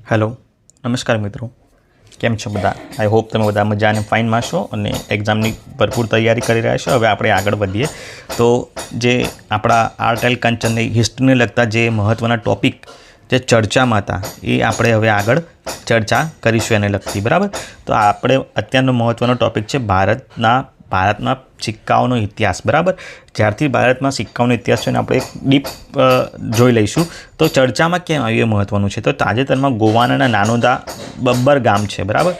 Hello, નમસ્કાર મિત્રો. કેમ છો બધા? આઈ હોપ તમે બધા મજા અને ફાઇનમાં છો અને એક્ઝામની ભરપૂર તૈયારી કરી રહ્યા છો. હવે આપણે આગળ વધીએ. તો જે આપણા આર્ટ એન્ડ કંચનની હિસ્ટ્રીને લગતા જે મહત્ત્વના ટોપિક જે ચર્ચામાં હતા, એ આપણે હવે આગળ ચર્ચા કરીશું એને લગતી, બરાબર? તો આપણે અત્યારનો મહત્ત્વનો ટોપિક છે ભારતના ભારતના સિક્કાઓનો ઇતિહાસ, બરાબર? જ્યારથી ભારતમાં સિક્કાઓનો ઇતિહાસ છે ને, આપણે એક ડીપ જોઈ લઈશું. તો ચર્ચામાં કેમ આવ્યું એ મહત્ત્વનું છે? તો તાજેતરમાં ગોવાના નાનોદા બબ્બર ગામ છે, બરાબર?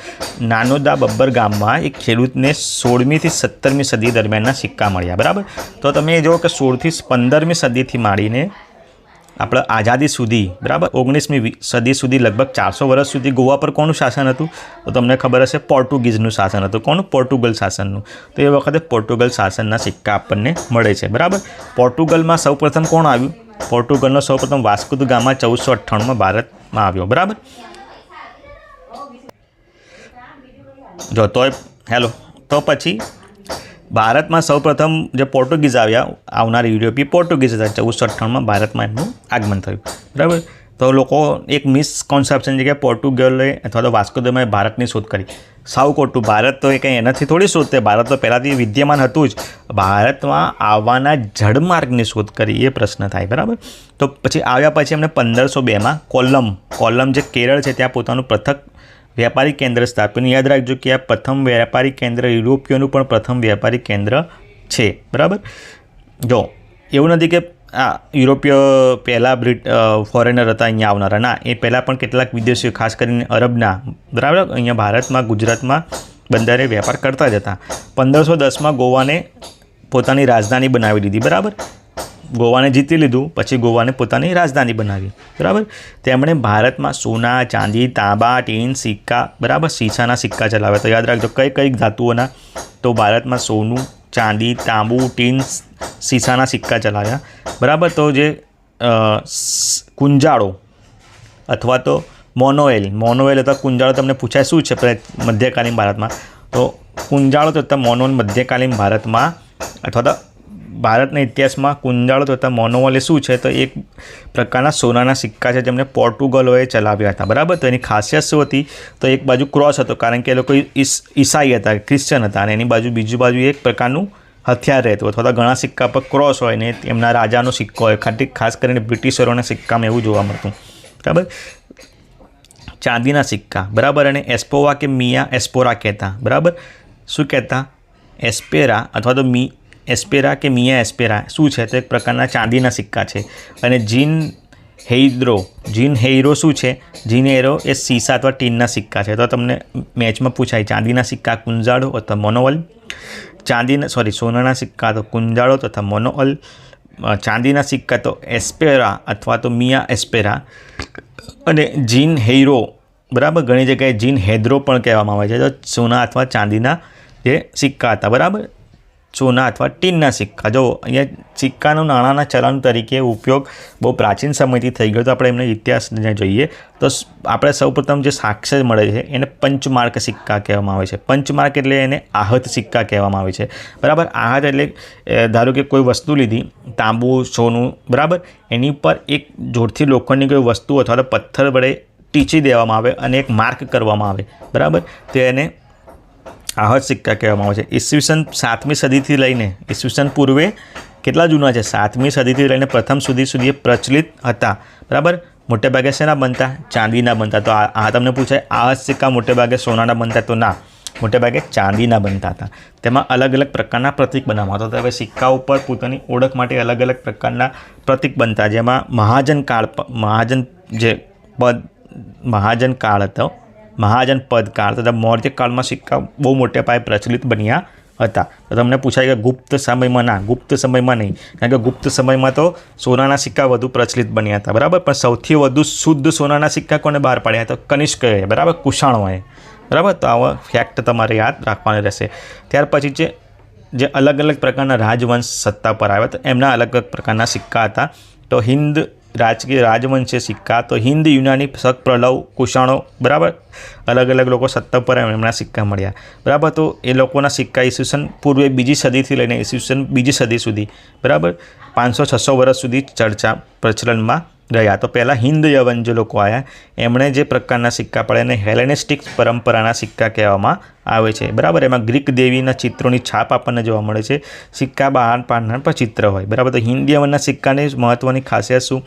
નાનોદા બબ્બર ગામમાં એક ખેડૂતને સોળમીથી સત્તરમી સદી દરમિયાનના સિક્કા મળ્યા, બરાબર? તો તમે જુઓ કે સોળથી પંદરમી સદીથી માંડીને આપણે આઝાદી સુધી, બરાબર? ઓગણીસમી સદી સુધી લગભગ ચારસો વર્ષ સુધી ગોવા પર કોનું શાસન હતું? તો તમને ખબર હશે પોર્ટુગીઝનું શાસન હતું. કોનું? પોર્ટુગલ શાસનનું. તો એ વખતે પોર્ટુગલ શાસનના સિક્કા આપણને મળે છે, બરાબર? પોર્ટુગલમાં સૌપ્રથમ કોણ આવ્યું? પોર્ટુગલનો સૌપ્રથમ વાસ્કુદ ગામમાં ચૌદસો અઠ્ઠાણુંમાં ભારતમાં આવ્યો, બરાબર? જો તોય, હેલો, તો પછી ભારતમાં સૌપ્રથમ જે પોર્ટુગીઝ આવ્યા, આવનાર યુરોપી પોર્ટુગીઝ હતા ચૌદસો અઠ્ઠાણુંમાં ભારતમાં એમનું આગમન થયું. બરાબર? તો લોકો એક મિસકોન્સેપ્શન છે કે પોર્ટુગલે અથવા તો વાસ્કોદમાએ ભારતની શોધ કરી. સાવ ખોટું. ભારત તો એ કંઈ એનાથી થોડી શોધ તે ભારત તો પહેલાંથી વિદ્યમાન હતું જ. ભારતમાં આવવાના જળમાર્ગની શોધ કરી એ પ્રશ્ન થાય. બરાબર? તો પછી આવ્યા પછી એમણે પંદરસો બેમાં કોલમ કોલમ જે કેરળ છે, ત્યાં પોતાનું પૃથક વ્યાપારી કેન્દ્ર સ્થાપ્યું યાદ રાખજો કે આ પ્રથમ વ્યાપારી કેન્દ્ર યુરોપિયોનું પણ પ્રથમ વ્યાપારી કેન્દ્ર છે. બરાબર? જો, એવું નથી કે આ યુરોપીય પહેલાં બ્રિટ ફોરેનર હતા, અહીંયા આવનારા. ના, એ પહેલાં પણ કેટલાક વિદેશીઓ, ખાસ કરીને અરબના. બરાબર? અહીંયા ભારતમાં, ગુજરાતમાં બંદરે વેપાર કરતા જ હતા. પંદરસો દસમાં ગોવાને પોતાની રાજધાની બનાવી દીધી. બરાબર? ગોવાને જીતી લીધું, પછી ગોવાને પોતાની રાજધાની બનાવી. બરાબર? તેમણે ભારતમાં સોના, ચાંદી, તાંબા, ટીન, સિક્કા, બરાબર? શીશાના સિક્કા ચલાવ્યા. તો યાદ રાખજો, કઈ કઈ ધાતુઓના, તો ભારતમાં સોનું, ચાંદી, તાંબુ, ટીન, શીશાના સિક્કા ચલાવ્યા. બરાબર? તો જે કુંજાળો, અથવા તો મોનોએલ. મોનોએલ અથવા કુંજાળો તમને પૂછાય શું છે મધ્યકાલીન ભારતમાં? તો કુંજાળો તથા મોનોએલ મધ્યકાલીન ભારતમાં, અથવા તો ભારતના ઇતિહાસમાં કુંજાળો તથા મોનોવલ એ શું છે, તો એક પ્રકારના સોનાના સિક્કા છે જેમને પોર્ટુગલોએ ચલાવ્યા હતા. બરાબર? તો એની ખાસિયત શું હતી? તો એક બાજુ ક્રોસ હતો, કારણ કે એ લોકો ઈસ, ઈસાઈ હતા ક્રિશ્ચન હતા, અને એની બાજુ બીજી બાજુ એક પ્રકારનું હથિયાર રહેતું અથવા તો ઘણા સિક્કા પર ક્રોસ હોય ને એમના રાજાનો સિક્કો હોય. ખાટી, ખાસ કરીને બ્રિટિશરોના સિક્કામાં એવું જોવા મળતું. બરાબર? ચાંદીના સિક્કા. બરાબર? અને એસ્પોવા કે મિયા એસ્પોરા કહેતા. બરાબર? શું કહેતા? એસ્પેરા અથવા તો મી એસ્પેરા કે મિયા એસ્પેરા? શું છે? તો એક પ્રકારના ચાંદીના સિક્કા છે. અને જીન હેઇદ્રો, જીન હેઇરો શું છે? જીન હેરો એ સીસા અથવા ટીનના સિક્કા છે. તો તમને મેચમાં પૂછાય, ચાંદીના સિક્કા કુંજાળો અથવા મોનોઅલ ચાંદીના, સોરી, સોનાના સિક્કા તો કુંજાળો તથા મોનોઅલ ચાંદીના સિક્કા તો એસ્પેરા અથવા તો મિયા એસ્પેરા. અને જીન હેરો બરાબર? ઘણી જગ્યાએ જીન હેદ્રો પણ કહેવામાં આવે છે. તો સોના અથવા ચાંદીના જે સિક્કા હતા, બરાબર? સોના અથવા ટીનના સિક્કા. જો અહીંયા સિક્કાનું નાણાંના ચલણ તરીકે ઉપયોગ બહુ પ્રાચીન સમયથી થઈ ગયો તો આપણે એમને ઇતિહાસને જોઈએ. તો આપણે સૌપ્રથમ જે સાક્ષ્ય મળે છે એને પંચમાર્ક સિક્કા કહેવામાં આવે છે. પંચમાર્ક એટલે એને આહત સિક્કા કહેવામાં આવે છે. બરાબર? આહત એટલે ધારો કે કોઈ વસ્તુ લીધી, તાંબુ, સોનું, બરાબર? એની પર એક જોરથી લોખંડની કોઈ વસ્તુ અથવા તો પથ્થર વડે ટીચી દેવામાં આવે અને એક માર્ક કરવામાં આવે. બરાબર? તો એને આહત સિક્કા કહેવામાં આવે છે. ઈસવીસન સાતમી સદીથી લઈને, ઈસવીસન પૂર્વે કેટલા જૂના છે? સાતમી સદીથી લઈને પ્રથમ સુધી સુધી પ્રચલિત હતા. બરાબર? મોટે ભાગે શેના બનતા? ચાંદીના બનતા. તો આ તમને પૂછાય આહત સિક્કા મોટે ભાગે સોનાના બનતા તો ના. મોટે ભાગે ચાંદીના બનતા હતા. તેમાં અલગ અલગ પ્રકારના પ્રતીક બનાવવામાં આવતા હવે સિક્કા ઉપર પોતાની ઓળખ માટે અલગ અલગ પ્રકારના પ્રતીક બનતા. જેમાં મહાજન કાળ મહાજન જે પદ, મહાજન કાળ હતો મહાજન પદકાળ તથા મૌર્યકાળમાં સિક્કા બહુ મોટે પાયે પ્રચલિત બન્યા હતા. તો તમને પૂછાય કે ગુપ્ત સમયમાં ના, ગુપ્ત સમયમાં નહીં. કારણ કે ગુપ્ત સમયમાં તો સોનાના સિક્કા વધુ પ્રચલિત બન્યા હતા. બરાબર? પણ સૌથી વધુ શુદ્ધ સોનાના સિક્કા કોને બહાર પાડ્યા? તો કનિષ્કએ બરાબર? કુષાણોએ બરાબર? તો આવા ફેક્ટ તમારે યાદ રાખવાની રહેશે. ત્યાર પછી જે જે અલગ અલગ પ્રકારના રાજવંશ સત્તા પર આવ્યા તો એમના અલગ અલગ પ્રકારના સિક્કા હતા. તો હિન્દ રાજકીય રાજવંશીય સિક્કા તો હિન્દ યુનાની શક પ્રલવ કુષાણો બરાબર? અલગ અલગ લોકો સત્તા પર એમના સિક્કા મળ્યા. બરાબર? તો એ લોકોના સિક્કા ઈસવીસન પૂર્વે બીજી સદીથી લઈને ઈસવીસન બીજી સદી સુધી, બરાબર? પાંચસો છસો વર્ષ સુધી ચર્ચા પ્રચલનમાં રહ્યા. તો પહેલાં હિન્દ યવન જે લોકો આવ્યા એમણે જે પ્રકારના સિક્કા પડ્યા એને હેલેનિસ્ટિક પરંપરાના સિક્કા કહેવામાં આવે છે. બરાબર? એમાં ગ્રીક દેવીના ચિત્રોની છાપ આપણને જોવા મળે છે. સિક્કા બહાર પાડનાર પર ચિત્ર હોય. બરાબર? તો હિન્દ યવનના સિક્કાની મહત્ત્વની ખાસિયત શું?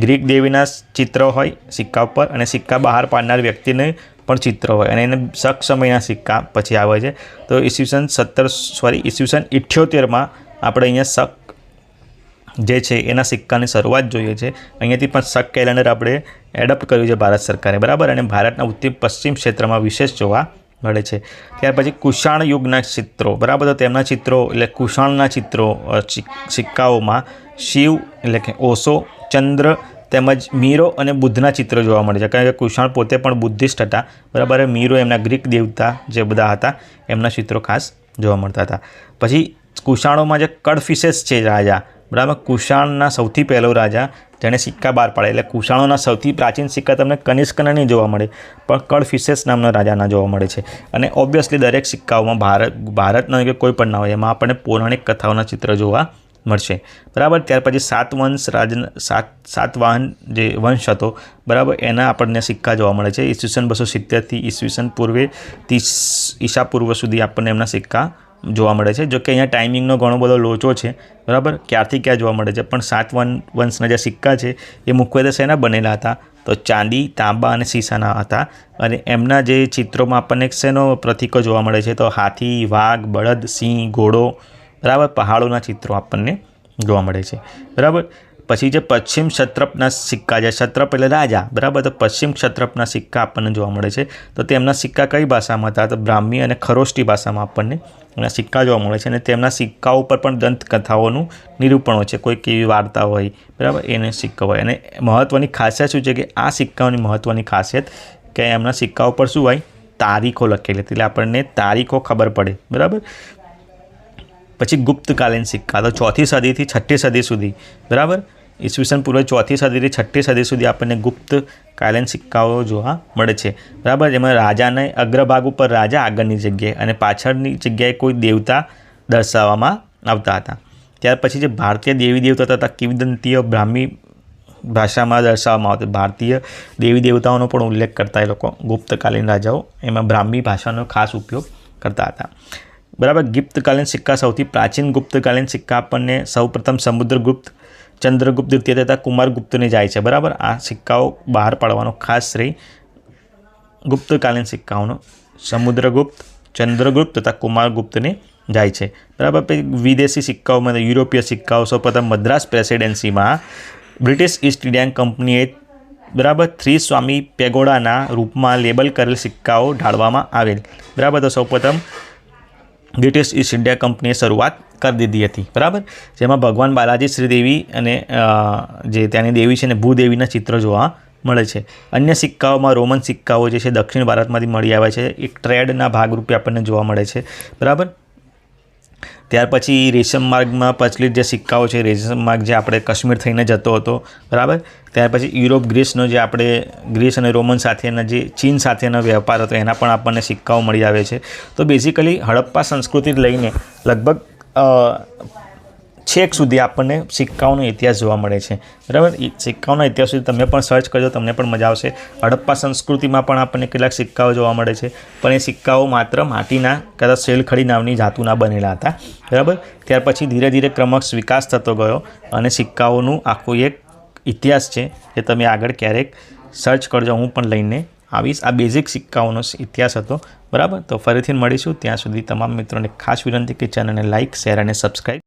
ગ્રીક દેવીના ચિત્ર હોય સિક્કા ઉપર અને સિક્કા બહાર પાડનાર વ્યક્તિને પણ ચિત્ર હોય અને એને શક સમયના સિક્કા પછી આવે છે. તો ઈસવીસન સત્તર, સોરી, ઈસવીસન ઇઠ્યોતેરમાં આપણે અહીંયા શક જે છે એના સિક્કાની શરૂઆત જોઈએ છે. અહીંયાથી પણ શક કેલેન્ડર આપણે એડપ્ટ કર્યું છે ભારત સરકારે, બરાબર? અને ભારતના ઉત્તર પશ્ચિમ ક્ષેત્રમાં વિશેષ જોવા મળે છે. ત્યાર પછી કુષાણ યુગના ચિત્રો, બરાબર? તો તેમના ચિત્રો એટલે કુષાણના ચિત્રો સિક્કાઓમાં શિવ એટલે કે ઓશો, ચંદ્ર તેમજ મીરો અને બુદ્ધના ચિત્રો જોવા મળે છે. કારણ કે કુષાણ પોતે પણ બુદ્ધિસ્ટ હતા, બરાબર? મીરો એમના ગ્રીક દેવતા જે બધા હતા, એમના ચિત્રો ખાસ જોવા મળતા હતા. પછી કુષાણોમાં જે કડફિશેસ છે રાજા બરાબર? કુષાણના સૌથી પહેલો રાજા, જેણે સિક્કા બહાર પાડે એટલે કુષાણોના સૌથી પ્રાચીન સિક્કા તમને કનિષ્કના નહીં જોવા મળે, પણ કડફિશેસ નામના રાજાના જોવા મળે છે. અને ઓબ્વિયસલી દરેક સિક્કાઓમાં ભારત, ભારતના કે કોઈ પણ ના હોય, એમાં આપણને પૌરાણિક કથાઓના ચિત્ર જોવા મળશે. બરાબર? ત્યાર પછી સાત વંશ રાજ સાત સાત વાહન જે વંશ હતો, બરાબર? એના આપણને સિક્કા જોવા મળે છે. ઈસવીસન બસો સિત્તેરથી ઈસવીસન પૂર્વે, ત્રીસ ઈસા પૂર્વ સુધી આપણને એમના સિક્કા જોવા મળે છે. જો કે અહીંયા ટાઈમિંગનો ઘણો બધો લોચો છે. બરાબર? ક્યારથી ક્યાં જોવા મળે છે? પણ સાત વન, વંશના જે સિક્કા છે, એ મુખ્યત્વે શેના બનેલા હતા. તો ચાંદી, તાંબા અને સીસાના હતા. અને એમના જે ચિત્રોમાં આપણને શેનો પ્રતીકો જોવા મળે છે? તો હાથી, વાઘ, બળદ, સિંહ, ઘોડો. બરાબર? પહાડોના ચિત્રો આપણને જોવા મળે છે. બરાબર? પછી જે પશ્ચિમ ક્ષત્રપના સિક્કા છે ક્ષત્રપ એટલે રાજા, બરાબર? તો પશ્ચિમ ક્ષત્રપના સિક્કા આપણને જોવા મળે છે. તો તેમના સિક્કા કઈ ભાષામાં હતા? તો બ્રાહ્મી અને ખરોષ્ટી ભાષામાં આપણને એના સિક્કા જોવા મળે છે. અને તેમના સિક્કા ઉપર પણ દંતકથાઓનું નિરૂપણ હોય છે. કોઈ કેવી વાર્તા હોય, બરાબર? એને સિક્કા હોય. અને મહત્ત્વની ખાસિયત શું છે કે આ સિક્કાઓની મહત્ત્વની ખાસિયત કે એમના સિક્કા ઉપર શું હોય? તારીખો લખેલી એટલે આપણને તારીખો ખબર પડે, બરાબર? પછી ગુપ્તકાલીન સિક્કા. તો ચોથી સદીથી છઠ્ઠી સદી સુધી, બરાબર? ઈસવીસન પૂર્વે ચોથી સદીથી છઠ્ઠી સદી સુધી આપણને ગુપ્ત કાલીન સિક્કાઓ જોવા મળે છે. બરાબર? જેમાં રાજાને અગ્રભાગ ઉપર રાજા આગળની જગ્યાએ અને પાછળની જગ્યાએ કોઈ દેવતા દર્શાવવામાં આવતા હતા. ત્યાર પછી જે ભારતીય દેવી દેવતા તથા કિંવદંતીય બ્રાહ્મી ભાષામાં દર્શાવવામાં આવતી. ભારતીય દેવી દેવતાઓનો પણ ઉલ્લેખ કરતા એ લોકો ગુપ્તકાલીન રાજાઓ એમાં બ્રાહ્મી ભાષાનો ખાસ ઉપયોગ કરતા હતા. બરાબર? ગુપ્તકાલીન સિક્કા સૌથી પ્રાચીન ગુપ્તકાલીન સિક્કા આપણને સૌપ્રથમ સમુદ્રગુપ્ત ચંદ્રગુપ્ત દ્વિતીય તથા કુમારગુપ્તને જાય છે, બરાબર? આ સિક્કાઓ બહાર પાડવાનો ખાસ શ્રેય ગુપ્તકાલીન સિક્કાઓનો. સમુદ્રગુપ્ત, ચંદ્રગુપ્ત તથા કુમારગુપ્તને જાય છે. બરાબર? પછી વિદેશી સિક્કાઓમાં યુરોપીય સિક્કાઓ, સૌપ્રથમ મદ્રાસ પ્રેસિડેન્સીમાં બ્રિટિશ ઈસ્ટ ઇન્ડિયન કંપનીએ, બરાબર? થ્રી સ્વામી પેગોડાના રૂપમાં લેબલ કરેલ સિક્કાઓ ઢાળવામાં આવેલ. બરાબર? તો સૌપ્રથમ બ્રિટિશ ઈસ્ટ ઇન્ડિયા કંપનીએ શરૂઆત કરી દીધી હતી. બરાબર? જેમાં ભગવાન બાલાજી, શ્રીદેવી અને જે ત્યાંની દેવી છે ને ભૂદેવીના ચિત્રો જોવા મળે છે. અન્ય સિક્કાઓમાં રોમન સિક્કાઓ જે છે દક્ષિણ ભારતમાંથી મળી આવે છે, એક ટ્રેડના ભાગરૂપે આપણને જોવા મળે છે. બરાબર? ત્યાર પછી રેશમ માર્ગમાં પ્રચલિત જે સિક્કાઓ છે, રેશમ માર્ગ જે આપણે કાશ્મીર થઈને જતો હતો. બરાબર? ત્યાર પછી યુરોપ ગ્રીસનો જે આપણે ગ્રીસ અને રોમન સાથેના જે ચીન સાથેનો વેપાર હતો, એના પણ આપણને સિક્કાઓ મળી આવે છે. તો બેઝિકલી હડપ્પા સંસ્કૃતિ લઈને લગભગ છેક સુધી આપણને સિક્કાઓનો ઇતિહાસ જોવા મળે છે. બરાબર? સિક્કાઓના ઇતિહાસ સુધી તમે પણ સર્ચ કરજો, તમને પણ મજા આવશે. હડપ્પા સંસ્કૃતિમાં પણ આપણને કેટલાક સિક્કાઓ જોવા મળે છે. પણ એ સિક્કાઓ માત્ર માટીના કદાચ શેલખડી નામની ધાતુના બનેલા હતા. બરાબર? ત્યાર પછી ધીરે ધીરે ક્રમશ વિકાસ થતો ગયો અને સિક્કાઓનું આખું એક ઇતિહાસ છે, એ તમે આગળ ક્યારેક સર્ચ કરજો. હું પણ લઈને આવીશ. આ બેઝિક સિક્કાઓનો ઇતિહાસ હતો. બરાબર? તો ફરીથી મળીશું. ત્યાં સુધી તમામ મિત્રોને ખાસ વિનંતી કે ચેનલને લાઇક શેર અને સબસ્ક્રાઈબ